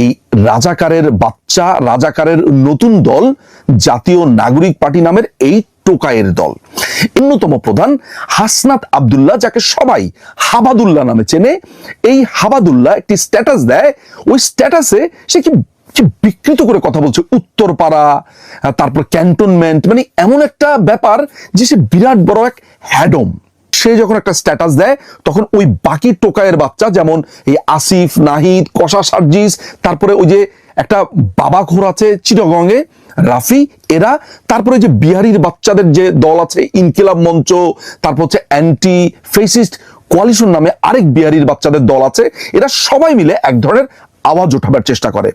এই রাজাকারের বাচ্চা, রাজাকারের নতুন দল জাতীয় নাগরিক পার্টি নামের এই টোকায়ের দল। অন্যতম প্রধান হাসনাত আব্দুল্লাহ, যাকে সবাই হাবাদুল্লাহ নামে চেনে। এই হাবাদুল্লাহ একটি স্ট্যাটাস দেয়। ওই স্ট্যাটাসে সে কি বিকৃত করে কথা বলছে? উত্তরপাড়া, তারপর ক্যান্টনমেন্ট মানে এমন একটা ব্যাপার যে সে বিরাট বড় এক হ্যাডম সে যখন একটা স্ট্যাটাস দেয়, তখন ওই বাকি টোকায়ের বাচ্চা, যেমন এই আসিফ, নাহিদ, কষা সার্জিস, তারপরে ওই যে একটা বাবা ঘোর আছে চিটগঙ্গে রাফি, এরা, তারপরে যে বিহারির বাচ্চাদের যে দল আছে, ইনকিলাব মঞ্চ, তারপর হচ্ছে অ্যান্টি ফেসিস্ট কোয়ালিশন নামে আরেক বিহারির বাচ্চাদের দল আছে, এরা সবাই মিলে এক ধরনের আওয়াজ ওঠাবার চেষ্টা করে।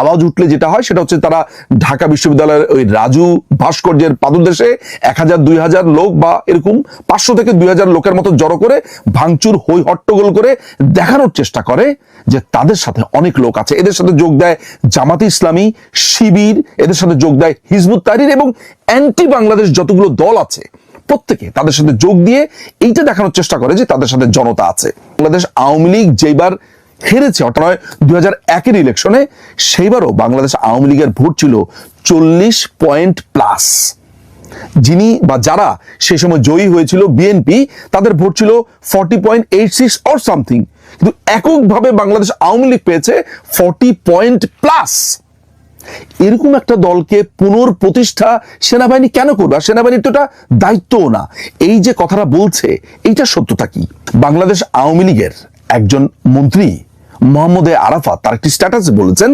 আওয়াজ উঠলে যেটা হয় সেটা হচ্ছে তারা ঢাকা বিশ্ববিদ্যালয়ের ওই রাজু ভাস্কর্যের পাদদেশে এক হাজার, দুই হাজার লোক বা এরকম পাঁচশো থেকে দুই হাজার লোকের মতো জড়ো করে ভাঙচুর হই হট্টগোল করে দেখানোর চেষ্টা করে যে তাদের সাথে অনেক লোক আছে। এদের সাথে যোগ দেয় জামাতে ইসলামী, শিবির, এদের সাথে যোগ দেয় হিজবুত তাহরির এবং অ্যান্টি বাংলাদেশ যতগুলো দল আছে, প্রত্যেকে তাদের সাথে যোগ দিয়ে এইটা দেখানোর চেষ্টা করে যে তাদের সাথে জনতা আছে। বাংলাদেশ আওয়ামী লীগ যেবার হেরেছে। অর্থাৎ দুই হাজার একের ইলেকশনে সেইবারও বাংলাদেশ আওয়ামী লীগের ভোট ছিল চল্লিশ পয়েন্ট প্লাস যিনি বা যারা সেই সময় জয়ী হয়েছিল বিএনপি তাদের ভোট ছিল forty point eight six or something কিন্তু এককভাবে বাংলাদেশ আওয়ামী লীগ পেয়েছে ফর্টি পয়েন্ট প্লাস এরকম একটা দলকে পুনর্প্রতিষ্ঠা সেনাবাহিনী কেন করবে? আর সেনাবাহিনীর তো এটা দায়িত্বও না। এই যে কথাটা বলছে, এইটা সত্যতা কি? বাংলাদেশ আওয়ামী লীগের একজন মন্ত্রী মোহাম্মদ এ আরাফাত তার একটি স্ট্যাটাসে বলেছেন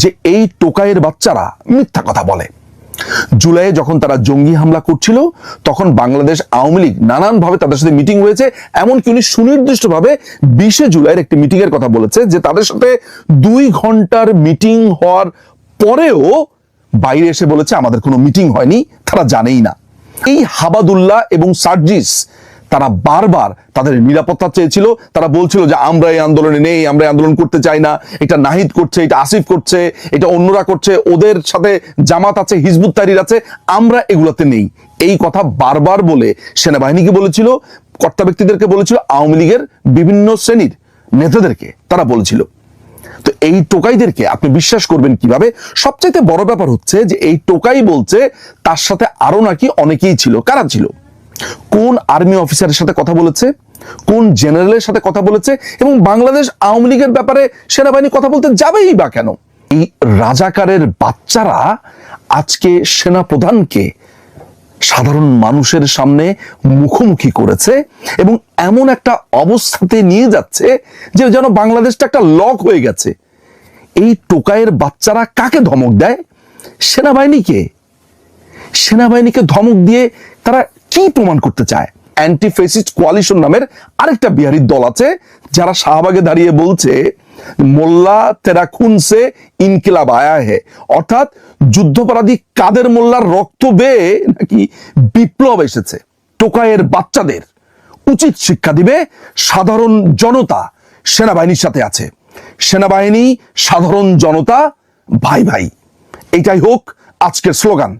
যে এই টোকাইয়ের বাচ্চারা মিথ্যা কথা বলে। জুলাইয়ে যখন তারা জঙ্গি হামলা করছিল, তখন বাংলাদেশ আওয়ামী লীগ নানানভাবে তাদের সাথে মিটিং হয়েছে, এমনকি উনি সুনির্দিষ্টভাবে বিশে জুলাইয়ের একটি মিটিং এর কথা বলেছে যে তাদের সাথে দুই ঘণ্টার মিটিং হওয়ার পরেও বাইরে এসে বলেছে, আমাদের কোনো মিটিং হয়নি, তারা জানেই না। এই হাবাদুল্লাহ এবং সার্জিস তারা বারবার তাদের নিরাপত্তা চেয়েছিল। তারা বলছিল যে, আমরা এই আন্দোলনে নেই, আমরা আন্দোলন করতে চাই না। এটা নাহিদ করছে, এটা আসিফ করছে, এটা অন্যরা করছে, ওদের সাথে জামাত আছে, হিজবুত তাহরির আছে, আমরা এগুলোতে নেই। এই কথা বারবার বলে সেনাবাহিনীকে বলেছিল, কর্তা ব্যক্তিদেরকে বলেছিল, আওয়ামী লীগের বিভিন্ন শ্রেণির নেতাদেরকে তারা বলেছিল। তো এই টোকাইদেরকে আপনি বিশ্বাস করবেন কীভাবে? সবচাইতে বড় ব্যাপার হচ্ছে যে, এই টোকাই বলছে, তার সাথে আরও নাকি অনেকেই ছিল। কারা ছিল? কোন আর্মি অফিসারের সাথে কথা বলেছে, কোন জেনারেলের সাথে কথা বলেছে এবং বাংলাদেশ আওয়ামী লীগের ব্যাপারে সেনাবাহিনী কথা বলতে যাবেই বা কেন? এই রাজাকারের বাচ্চারা আজকে সেনা প্রধানকে সাধারণ মানুষের সামনে মুখোমুখি করেছে এবং এমন একটা অবস্থাতে নিয়ে যাচ্ছে যে যেন বাংলাদেশটা একটা লক হয়ে গেছে। এই টোকায়ের বাচ্চারা কাকে ধমক দেয়? সেনাবাহিনীকে। সেনাবাহিনীকে ধমক দিয়ে তারা কি প্রমাণ করতে চায়। অ্যান্টি ফেসিস্ট কোয়ালিশন নামের আরেকটা বিহারির দল আছে, যারা শাহবাগে দাঁড়িয়ে বলছে, মোল্লা তেরা সে ইনকিলাব আয়া হে। অর্থাৎ যুদ্ধপরাধী কাদের মোল্লার রক্ত বেয়ে নাকি বিপ্লব এসেছে? টোকায়ের বাচ্চাদের উচিত শিক্ষা দিবে সাধারণ জনতা সেনাবাহিনীর সাথে আছে। সেনাবাহিনী, সাধারণ জনতা, ভাই ভাই। এটাই হোক আজকের স্লোগান।